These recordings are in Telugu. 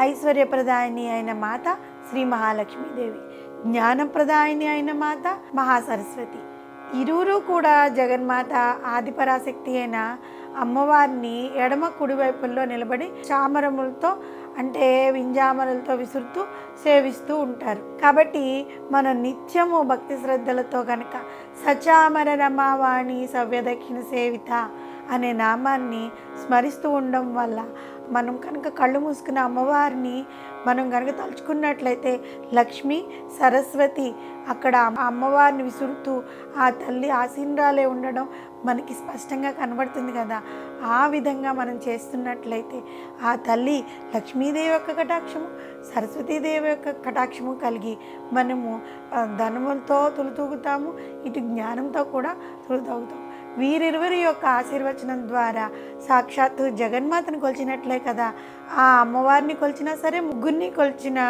ఐశ్వర్యప్రదాయిని అయిన మాత శ్రీ మహాలక్ష్మీదేవి జ్ఞానప్రదాయిని అయిన మాత మహాసరస్వతి. ఇరువురు కూడా జగన్మాత ఆదిపరాశక్తి అయిన అమ్మవారిని ఎడమ కుడివైపుల్లో నిలబడి చామరములతో అంటే వింజామరలతో విసురుతూ సేవిస్తూ ఉంటారు. కాబట్టి మనం నిత్యము భక్తి శ్రద్ధలతో కనుక సచామర రమావాణి సవ్యదక్షిణ సేవిత అనే నామాన్ని స్మరిస్తూ ఉండడం వల్ల మనం కనుక కళ్ళు మూసుకున్న అమ్మవారిని మనం కనుక తలుచుకున్నట్లయితే లక్ష్మి సరస్వతి అక్కడ అమ్మవారిని విసురుతూ ఆ తల్లి ఆసీనరాలే ఉండడం మనకి స్పష్టంగా కనబడుతుంది కదా. ఆ విధంగా మనం చేస్తున్నట్లయితే ఆ తల్లి లక్ష్మీదేవి యొక్క కటాక్షము సరస్వతీదేవి యొక్క కటాక్షము కలిగి మనము ధనములతో తులుతూగుతాము ఇటు జ్ఞానంతో కూడా తులుతూగుతాము వీరిరువురి యొక్క ఆశీర్వచనం ద్వారా సాక్షాత్తు జగన్మాతను కొలిచినట్లే కదా. ఆ అమ్మవారిని కొలిచినా సరే ముగ్గురిని కొలిచినా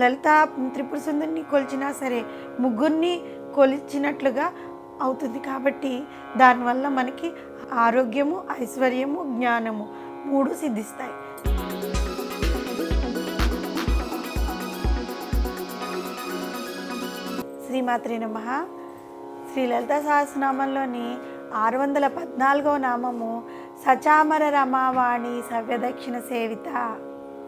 లలిత త్రిపుర సుందరిని కొలిచినా సరే ముగ్గురిని కొలిచినట్లుగా అవుతుంది కాబట్టి దానివల్ల మనకి ఆరోగ్యము ఐశ్వర్యము జ్ఞానము మూడు సిద్ధిస్తాయి. శ్రీమాత్రి నమ. శ్రీ లలిత సహస్రనామంలోని ఆరు వందల పద్నాలుగవ నామము సచామర రమావాణి సవ్యదక్షిణ సేవిత.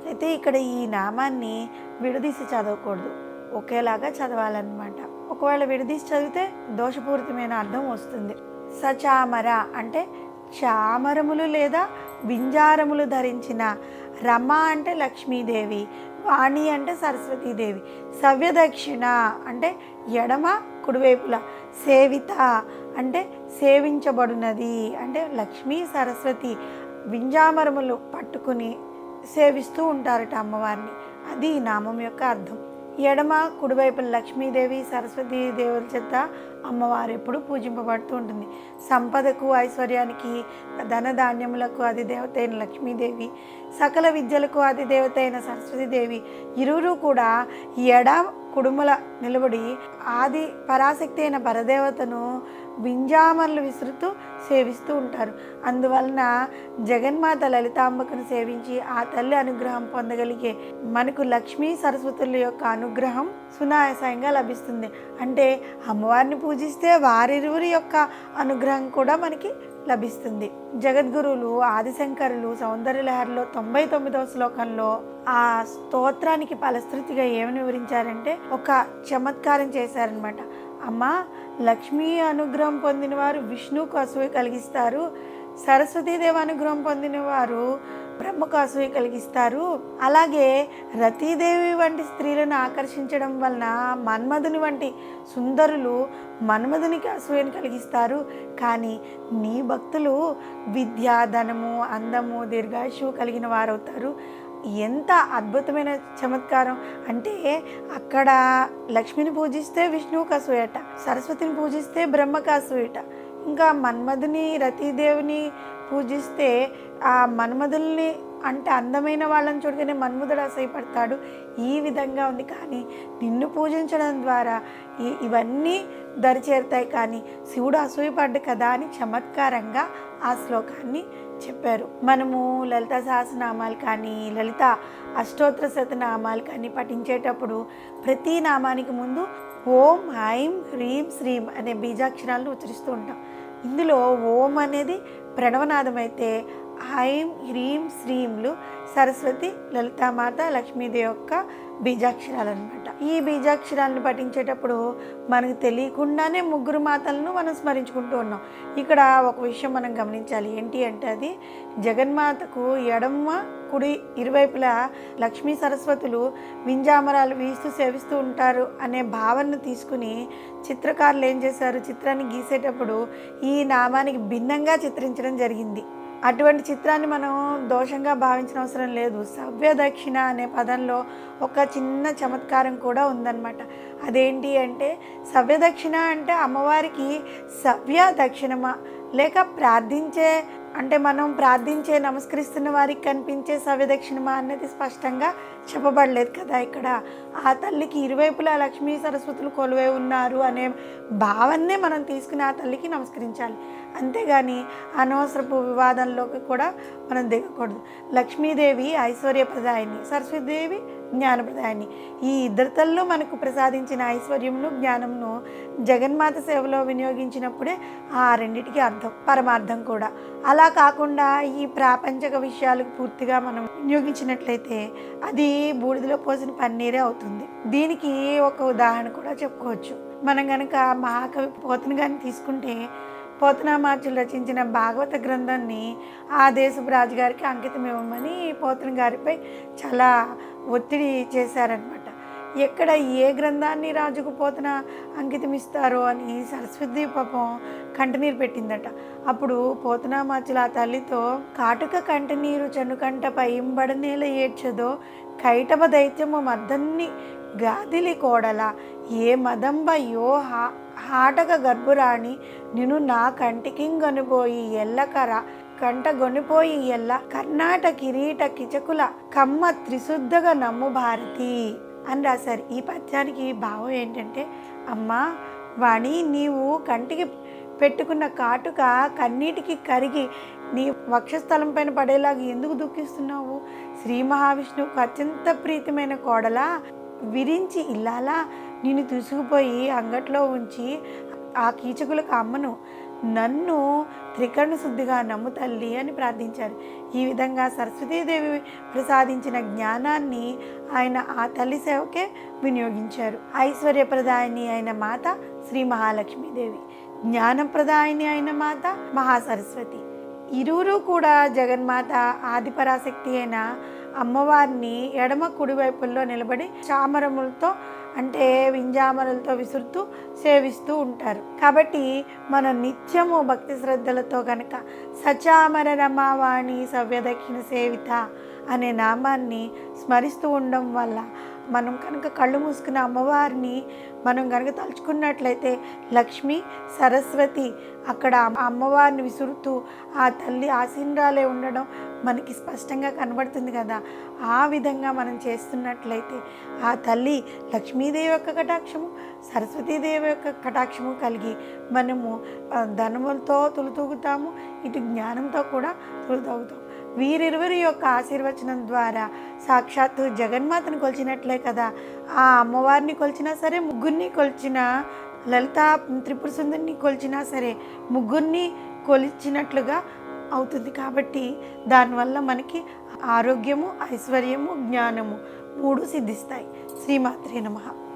అయితే ఇక్కడ ఈ నామాన్ని విడదీసి చదవకూడదు. ఒకేలాగా చదవాలన్నమాట. ఒకవేళ విడదీసి చదివితే దోషపూరితమైన అర్థం వస్తుంది. సచామర అంటే చామరములు లేదా వింజారములు ధరించిన రమ అంటే లక్ష్మీదేవి వాణి అంటే సరస్వతీదేవి సవ్యదక్షిణ అంటే ఎడమ కుడివైపుల సేవిత అంటే సేవించబడినది. అంటే లక్ష్మీ సరస్వతి వింజామరములు పట్టుకుని సేవిస్తూ ఉంటారట అమ్మవారిని. అది ఈ నామం యొక్క అర్థం. ఎడమ కుడివైపున లక్ష్మీదేవి సరస్వతీ దేవుల చేత అమ్మవారు ఎప్పుడు పూజింపబడుతూ ఉంటుంది. సంపదకు ఐశ్వర్యానికి ధనధాన్యములకు అది దేవత అయిన లక్ష్మీదేవి సకల విద్యలకు అది దేవత అయిన సరస్వతీదేవి ఇరువురు కూడా ఎడ కుడుముల నిలబడి ఆది పరాశక్తి అయిన పరదేవతను వింజామర్లు విసురుతూ సేవిస్తూ ఉంటారు. అందువలన జగన్మాత లలితాంబకును సేవించి ఆ తల్లి అనుగ్రహం పొందగలిగే మనకు లక్ష్మీ సరస్వతుల యొక్క అనుగ్రహం సునాయాసంగా లభిస్తుంది. అంటే అమ్మవారిని పూజిస్తే వారిరువురి యొక్క అనుగ్రహం కూడా మనకి లభిస్తుంది. జగద్గురువులు ఆదిశంకరులు సౌందర్యలహరిలో తొంభై తొమ్మిదవ శ్లోకంలో ఆ స్తోత్రానికి ఫలశ్రుతిగా ఏమని వివరించారంటే ఒక చమత్కారం చేశారనమాట అమ్మ లక్ష్మీ అనుగ్రహం పొందిన వారు విష్ణువుకు అసూయ కలిగిస్తారు. సరస్వతీదేవి అనుగ్రహం పొందిన ప్రముఖ అసూయ కలిగిస్తారు. అలాగే రతీదేవి వంటి స్త్రీలను ఆకర్షించడం వలన మన్మధుని వంటి సుందరులు మన్మధునికి అసూయను కలిగిస్తారు. కానీ నీ భక్తులు విద్య ధనము అందము దీర్ఘాయుషు కలిగిన వారవుతారు. ఎంత అద్భుతమైన చమత్కారం అంటే అక్కడ లక్ష్మిని పూజిస్తే విష్ణువుకి అసూయట సరస్వతిని పూజిస్తే బ్రహ్మకు అసూయట ఇంకా మన్మధుని రతీదేవిని పూజిస్తే ఆ మన్మధుల్ని అంటే అందమైన వాళ్ళని చూడగానే మన్మధుడు అసహ్యపడతాడు. ఈ విధంగా ఉంది. కానీ నిన్ను పూజించడం ద్వారా ఇవన్నీ దరిచేరుతాయి. కానీ శివుడు అసూయపడ్డు కదా అని చమత్కారంగా ఆ శ్లోకాన్ని చెప్పారు. మనము లలిత సహస్రనామాలు కానీ లలిత అష్టోత్తర శతనామాలు కానీ పఠించేటప్పుడు ప్రతి నామానికి ముందు ఓం ఐం హ్రీం శ్రీం అనే బీజాక్షరాలను ఉచ్చరిస్తూ ఉంటాం. ఇందులో ఓం అనేది ప్రణవనాదం అయితే హైం హ్రీం శ్రీంలు సరస్వతి లలితామాత లక్ష్మీదేవి యొక్క బీజాక్షరాలు అనమాట ఈ బీజాక్షరాలను పఠించేటప్పుడు మనకు తెలియకుండానే ముగ్గురు మాతలను మనం స్మరించుకుంటూ ఉన్నాం. ఇక్కడ ఒక విషయం మనం గమనించాలి. ఏంటి అంటే అది జగన్మాతకు ఎడమ కుడి ఇరువైపులా లక్ష్మీ సరస్వతులు వింజామరాలు వీస్తూ సేవిస్తూ ఉంటారు అనే భావనను తీసుకుని చిత్రకారులు ఏం చేశారు? చిత్రాన్ని గీసేటప్పుడు ఈ నామానికి భిన్నంగా చిత్రించడం జరిగింది. అటువంటి చిత్రాన్ని మనం దోషంగా భావించిన అవసరం లేదు. సవ్య దక్షిణ అనే పదంలో ఒక చిన్న చమత్కారం కూడా ఉందన్నమాట. అదేంటి అంటే సవ్య దక్షిణ అంటే అమ్మవారికి సవ్య దక్షిణమా? లేక ప్రార్థించే అంటే మనం ప్రార్థించే నమస్కరిస్తున్న వారికి కనిపించే సవ్యదక్షిణమా అన్నది స్పష్టంగా చెప్పబడలేదు కదా ఇక్కడ. ఆ తల్లికి ఇరువైపులా లక్ష్మీ సరస్వతులు కొలువై ఉన్నారు అనే భావన్నే మనం తీసుకుని ఆ తల్లికి నమస్కరించాలి. అంతేగాని అనవసరపు వివాదంలోకి కూడా మనం దిగకూడదు. లక్ష్మీదేవి ఐశ్వర్యప్రదాయిని సరస్వతీదేవి జ్ఞానప్రదాయాన్ని. ఈ ఇద్దరితల్లో మనకు ప్రసాదించిన ఐశ్వర్యమును జ్ఞానమును జగన్మాత సేవలో వినియోగించినప్పుడే ఆ రెండిటికి అర్థం పరమార్థం కూడా. అలా కాకుండా ఈ ప్రాపంచక విషయాలకు పూర్తిగా మనం వినియోగించినట్లయితే అది బూడిదలో పోసిన పన్నీరే అవుతుంది. దీనికి ఒక ఉదాహరణ కూడా చెప్పుకోవచ్చు. మనం కనుక మహాకవి పోతను కానీ తీసుకుంటే పోతనామార్చులు రచించిన భాగవత గ్రంథాన్ని ఆ దేశపు రాజుగారికి అంకితం ఇవ్వమని పోతన గారిపై చాలా ఒత్తిడి చేశారనమాట ఎక్కడ ఏ గ్రంథాన్ని రాజుకు పోతన అంకితం ఇస్తారో అని సరస్వతి పాపం కంటనీరు పెట్టిందట. అప్పుడు పోతనామార్చులు ఆ తల్లితో కాటుక కంటనీరు చనుకంట పైంబడనేల ఏడ్చదో కైటవ దైత్యము మద్దన్ని గాదిలి కోడల ఏ మదంబయ్యో హా హాటక గర్భురాణి నిన్ను నా కంటికింగొనిపోయి ఎల్లకర కంట గొనిపోయి ఎల్ల కర్ణాట కిరీట కిచకుల కమ్మ త్రిశుద్ధగా నమ్ము భారతి. అని రాశారు. ఈ పద్యానికి భావం ఏంటంటే అమ్మా వాణి నీవు కంటికి పెట్టుకున్న కాటుక కన్నీటికి కరిగి నీ వక్షస్థలం పైన పడేలాగా ఎందుకు దుఃఖిస్తున్నావు? శ్రీ మహావిష్ణువుకు అత్యంత ప్రీతమైన కోడలా విరించి ఇల్లాలా నిన్ను తీసుకుపోయి అంగట్లో ఉంచి ఆ కీచకులకు అమ్మను. నన్ను త్రికరణ శుద్ధిగా నమ్ము తల్లి అని ప్రార్థించారు. ఈ విధంగా సరస్వతీదేవి ప్రసాదించిన జ్ఞానాన్ని ఆయన ఆ తల్లి సేవకే వినియోగించారు. ఐశ్వర్యప్రదాయిని అయిన మాత శ్రీ మహాలక్ష్మీదేవి జ్ఞానప్రదాయిని అయిన మాత మహాసరస్వతి. ఇరువురు కూడా జగన్మాత ఆదిపరాశక్తి అయిన అమ్మవారిని ఎడమ కుడివైపుల్లో నిలబడి చామరములతో అంటే వింజామరలతో విసురుతూ సేవిస్తూ ఉంటారు. కాబట్టి మనం నిత్యము భక్తి శ్రద్ధలతో కనుక సచామర రమావాణి సవ్యదక్షిణ సేవిత అనే నామాన్ని స్మరిస్తూ ఉండడం వల్ల మనం కనుక కళ్ళు మూసుకున్న అమ్మవారిని మనం కనుక తలుచుకున్నట్లయితే లక్ష్మి సరస్వతి అక్కడ అమ్మవారిని విసురుతూ ఆ తల్లి ఆసీనరాలే ఉండడం మనకి స్పష్టంగా కనబడుతుంది కదా. ఆ విధంగా మనం చేస్తున్నట్లయితే ఆ తల్లి లక్ష్మీదేవి యొక్క కటాక్షము సరస్వతీదేవి యొక్క కటాక్షము కలిగి మనము ధనములతో తులుతూగుతాము ఇటు జ్ఞానంతో కూడా తులుతూగుతాము వీరిరువురి యొక్క ఆశీర్వచనం ద్వారా సాక్షాత్తు జగన్మాతను కొలిచినట్లే కదా. ఆ అమ్మవారిని కొలిచినా సరే ముగ్గురిని కొలిచిన లలిత త్రిపుర సుందరిని కొలిచినా సరే ముగ్గురిని కొలిచినట్లుగా అవుతుంది కాబట్టి దానివల్ల మనకి ఆరోగ్యము ఐశ్వర్యము జ్ఞానము మూడు సిద్ధిస్తాయి. శ్రీమాత్రే నమః.